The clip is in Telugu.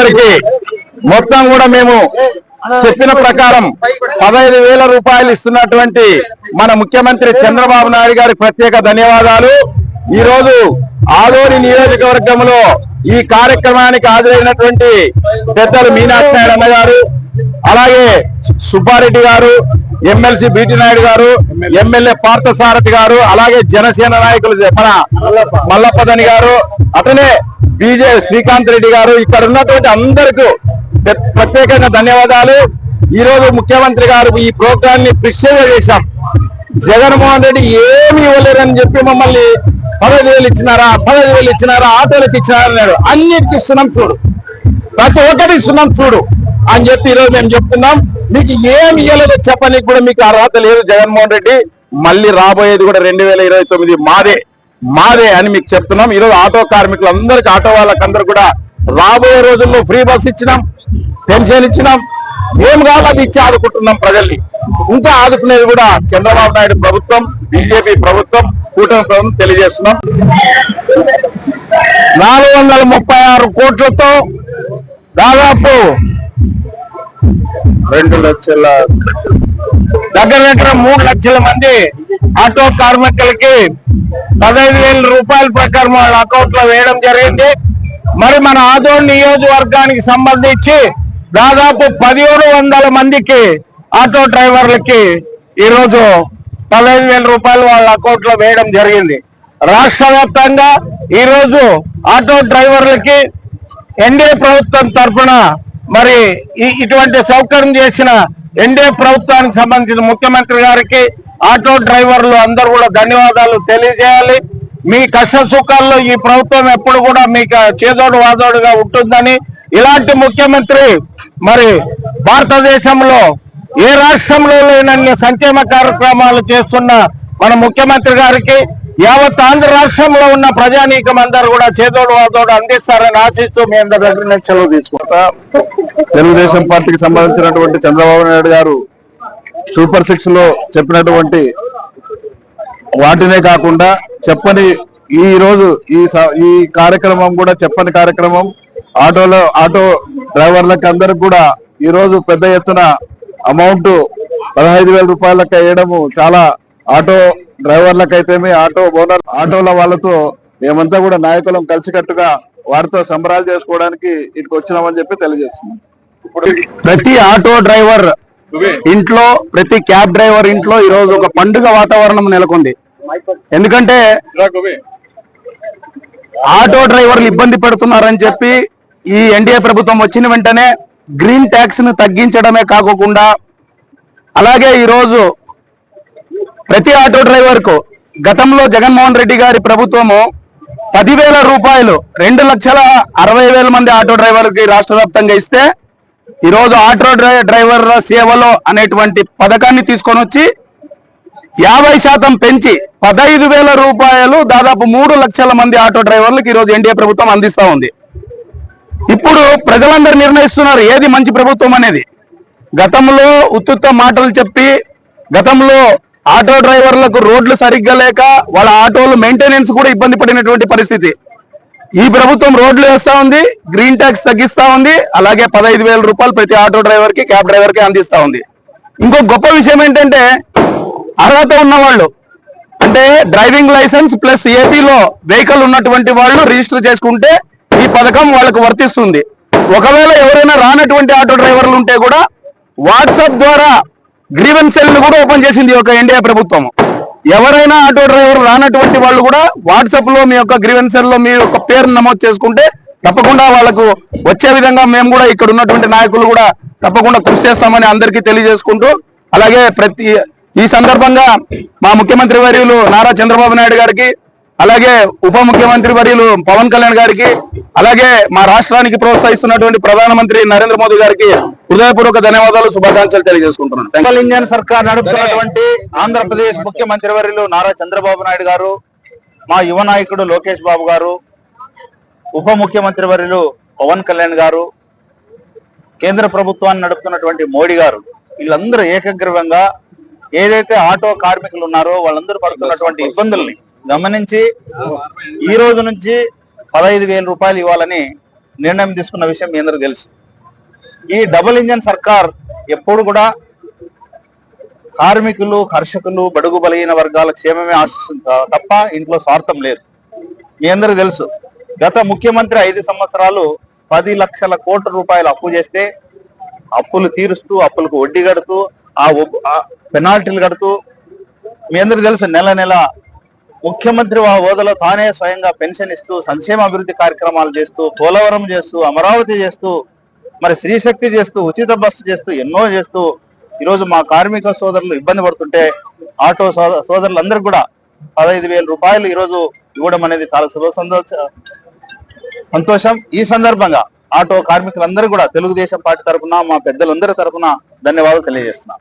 వరకు మొత్తం కూడా మేము చెప్పిన ప్రకారం పదహైదు వేల రూపాయలు ఇస్తున్నటువంటి మన ముఖ్యమంత్రి చంద్రబాబు నాయుడు గారికి ప్రత్యేక ధన్యవాదాలు. ఈ రోజు ఆదోని నియోజకవర్గంలో ఈ కార్యక్రమానికి హాజరైనటువంటి పెద్దలు మీనాక్షి నాయుడు అన్న గారు అలాగే సుబ్బారెడ్డి గారు ఎమ్మెల్సీ బీటీ నాయుడు గారు ఎమ్మెల్యే పార్థసారథి గారు అలాగే జనసేన నాయకులు మన మల్లప్పదని గారు అతనే బీజే శ్రీకాంత్ రెడ్డి గారు. ఇక్కడ ఉన్నటువంటి అందరికీ ప్రత్యేకంగా ధన్యవాదాలు. ఈ రోజు ముఖ్యమంత్రి గారు ఈ ప్రోగ్రామ్ని ప్రిషేగా చేశాం. జగన్మోహన్ రెడ్డి ఏమి ఇవ్వలేరని చెప్పి మమ్మల్ని పదహైదు వేలు ఇచ్చినారా పదహైదు వేలు ఇచ్చినారా ఆటోలకు ఇచ్చినారా అన్నాడు. ఇస్తున్నాం చూడు. ప్రతి ఒక్కటి ఇస్తున్నాం చూడు అని చెప్పి ఈరోజు మేము చెప్తున్నాం. మీకు ఏమి ఇవ్వలేదో చెప్పడానికి కూడా మీకు అర్హత లేదు జగన్మోహన్ రెడ్డి. మళ్ళీ రాబోయేది కూడా రెండు వేల ఇరవై తొమ్మిది మాదే. మాదే అని మీకు చెప్తున్నాం. ఈరోజు ఆటో కార్మికులందరికీ ఆటో వాళ్ళకందరూ కూడా రాబోయే రోజుల్లో ఫ్రీ బస్ ఇచ్చినాం పెన్షన్ ఇచ్చినాం. ఏం కావాలో అది ఇచ్చి ఆదుకుంటున్నాం ప్రజల్ని. ఇంకా ఆదుకునేది కూడా చంద్రబాబు నాయుడు ప్రభుత్వం బీజేపీ ప్రభుత్వం కూటమి ప్రభుత్వం తెలియజేస్తున్నాం. నాలుగు వందల ముప్పై ఆరు కోట్లతో దాదాపు రెండు లక్షల దగ్గర దగ్గర మూడు లక్షల మంది ఆటో కార్మికులకి పదహైదు వేల రూపాయల ప్రకారం వాళ్ళ అకౌంట్లో వేయడం జరిగింది. మరి మన ఆదోన్ నియోజకవర్గానికి సంబంధించి దాదాపు పదిహేడు వందల మందికి ఆటో డ్రైవర్లకి ఈరోజు పదహైదు వేల రూపాయలు వాళ్ళ అకౌంట్లో వేయడం జరిగింది. రాష్ట్ర వ్యాప్తంగా ఈరోజు ఆటో డ్రైవర్లకి ఎన్డీఏ ప్రభుత్వం తరఫున మరి ఈ- ఇటువంటి సౌకర్యం చేసిన ఎన్డీఏ ప్రభుత్వానికి సంబంధించిన ముఖ్యమంత్రి గారికి ఆటో డ్రైవర్లు అందరూ కూడా ధన్యవాదాలు తెలియజేయాలి. మీ కష్ట సుఖాల్లో ఈ ప్రభుత్వం ఎప్పుడు కూడా మీకు చేదోడు వాదోడుగా ఉంటుందని ఇలాంటి ముఖ్యమంత్రి మరి భారతదేశంలో ఏ రాష్ట్రంలో లేనన్ని సంక్షేమ కార్యక్రమాలు చేస్తున్న మన ముఖ్యమంత్రి గారికి యావత్ ఆంధ్ర రాష్ట్రంలో ఉన్న ప్రజానీకం అందరూ కూడా చేదోడు వాదోడు అందిస్తారని ఆశిస్తూ మీ అందరి దగ్గర నుంచి సెలవు తీసుకుంటా. తెలుగుదేశం పార్టీకి సంబంధించినటువంటి చంద్రబాబు నాయుడు గారు సూపర్ సిక్స్లో చెప్పినటువంటి వాటినే కాకుండా చెప్పని ఈ రోజు ఈ స- ఈ కార్యక్రమం కూడా చెప్పని కార్యక్రమం. ఆటోలో ఆటో డ్రైవర్లకు అందరికి కూడా ఈ రోజు పెద్ద ఎత్తున అమౌంట్ పదహైదు వేల రూపాయలకు వేయడము చాలా ఆటో డ్రైవర్లకైతేమి ఆటో ఓనర్ ఆటోల వాళ్ళతో మేమంతా కూడా నాయకులం కలిసికట్టుగా వారితో సంబరాలు చేసుకోవడానికి ఇక్కడికి వచ్చినామని చెప్పి తెలియజేస్తున్నాం. ప్రతి ఆటో డ్రైవర్ ఇంట్లో ప్రతి క్యాబ్ డ్రైవర్ ఇంట్లో ఈ రోజు ఒక పండుగ వాతావరణం నెలకొంది. ఎందుకంటే ఆటో డ్రైవర్లు ఇబ్బంది పెడుతున్నారని చెప్పి ఈ ఎన్డీఏ ప్రభుత్వం వచ్చిన వెంటనే గ్రీన్ ట్యాక్స్ను తగ్గించడమే కాకుండా అలాగే ఈ రోజు ప్రతి ఆటో డ్రైవర్కు గతంలో జగన్మోహన్ రెడ్డి గారి ప్రభుత్వము పదివేల రూపాయలు రెండు లక్షల అరవై వేల మంది ఆటో డ్రైవర్కి రాష్ట్ర వ్యాప్తంగా ఇస్తే ఈరోజు ఆటో డ్రై- డ్రైవర్ల సేవలో అనేటువంటి పథకాన్ని తీసుకొని వచ్చి యాభై శాతం పెంచి పదహైదు వేల రూపాయలు దాదాపు మూడు లక్షల మంది ఆటో డ్రైవర్లకు ఈరోజు ఎన్డీఏ ప్రభుత్వం అందిస్తూ ఉంది. ఇప్పుడు ప్రజలందరూ నిర్ణయిస్తున్నారు ఏది మంచి ప్రభుత్వం అనేది. గతంలో ఉత్తుత్త మాటలు చెప్పి గతంలో ఆటో డ్రైవర్లకు రోడ్లు సరిగ్గా లేక వాళ్ళ ఆటోలు మెయింటెనెన్స్ కూడా ఇబ్బంది పడినటువంటి పరిస్థితి. ఈ ప్రభుత్వం రోడ్లు వేస్తా ఉంది గ్రీన్ ట్యాక్స్ తగ్గిస్తా ఉంది అలాగే పదహైదు వేల రూపాయలు ప్రతి ఆటో డ్రైవర్కి క్యాబ్ డ్రైవర్కి అందిస్తా ఉంది. ఇంకో గొప్ప విషయం ఏంటంటే అర్హత ఉన్న వాళ్ళు అంటే డ్రైవింగ్ లైసెన్స్ ప్లస్ ఏపీలో వెహికల్ ఉన్నటువంటి వాళ్ళు రిజిస్టర్ చేసుకుంటే ఈ పథకం వాళ్ళకు వర్తిస్తుంది. ఒకవేళ ఎవరైనా రానటువంటి ఆటో డ్రైవర్లు ఉంటే కూడా వాట్సాప్ ద్వారా గ్రీవెన్స్ సెల్ కూడా ఓపెన్ చేసింది ఒక ఎన్డీఏ ప్రభుత్వం ఎవరైనా ఆటో డ్రైవర్ రానటువంటి వాళ్ళు కూడా వాట్సాప్లో మీ యొక్క గ్రీవెన్స్ సెల్లో మీ యొక్క పేరు నమోదు చేసుకుంటే తప్పకుండా వాళ్ళకు వచ్చే విధంగా మేము కూడా ఇక్కడ ఉన్నటువంటి నాయకులు కూడా తప్పకుండా కృషి చేస్తామని అందరికీ తెలియజేసుకుంటూ అలాగే ప్రతి ఈ సందర్భంగా మా ముఖ్యమంత్రి వర్యులు నారా చంద్రబాబు నాయుడు గారికి అలాగే ఉప ముఖ్యమంత్రి వర్యులు పవన్ కళ్యాణ్ గారికి అలాగే మా రాష్ట్రానికి ప్రోత్సహిస్తున్నటువంటి ప్రధానమంత్రి నరేంద్ర మోదీ గారికి హృదయపూర్వక ధన్యవాదాలు శుభాకాంక్షలు తెలియజేసుకుంటున్నాను. ఇండియన్ సర్కార్ నడుపుతున్నటువంటి ఆంధ్రప్రదేశ్ ముఖ్యమంత్రి వర్యులు నారా చంద్రబాబు నాయుడు గారు మా యువ నాయకుడు లోకేష్ బాబు గారు ఉప ముఖ్యమంత్రి వర్యులు పవన్ కళ్యాణ్ గారు కేంద్ర ప్రభుత్వాన్ని నడుపుతున్నటువంటి మోడీ గారు వీళ్ళందరూ ఏకగ్రీవంగా ఏదైతే ఆటో కార్మికులు ఉన్నారో వాళ్ళందరూ పడుతున్నటువంటి ఇబ్బందుల్ని గమనించి ఈ రోజు నుంచి పదహైదు వేల రూపాయలు ఇవ్వాలని నిర్ణయం తీసుకున్న విషయం మీ అందరికీ తెలుసు. ఈ డబుల్ ఇంజన్ సర్కార్ ఎప్పుడు కూడా కార్మికులు కర్షకులు బడుగు బలహీన వర్గాల క్షేమమే ఆశిస్తుంది తప్ప ఇంట్లో స్వార్థం లేదు. మీ అందరికీ తెలుసు గత ముఖ్యమంత్రి ఐదు సంవత్సరాలు పది లక్షల కోట్ల రూపాయలు అప్పు చేస్తే అప్పులు తీరుస్తూ అప్పులకు వడ్డీ కడుతూ ఆ పెనాల్టీలు కడుతూ మీ అందరికీ తెలుసు నెల నెల ముఖ్యమంత్రి ఆ హోదాలో తానే స్వయంగా పెన్షన్ ఇస్తూ సంక్షేమ అభివృద్ధి కార్యక్రమాలు చేస్తూ పోలవరం చేస్తూ అమరావతి చేస్తూ మరి శ్రీశక్తి చేస్తూ ఉచిత బస్సు చేస్తూ ఎన్నో చేస్తూ ఈరోజు మా కార్మిక సోదరులు ఇబ్బంది పడుతుంటే ఆటో సోద- సోదరులందరికీ కూడా పదహైదు వేల రూపాయలు ఈరోజు ఇవ్వడం అనేది చాలా శుభ సంతోష సంతోషం. ఈ సందర్భంగా ఆటో కార్మికులందరూ కూడా తెలుగుదేశం పార్టీ తరఫున మా పెద్దలందరి తరఫున ధన్యవాదాలు తెలియజేస్తున్నాను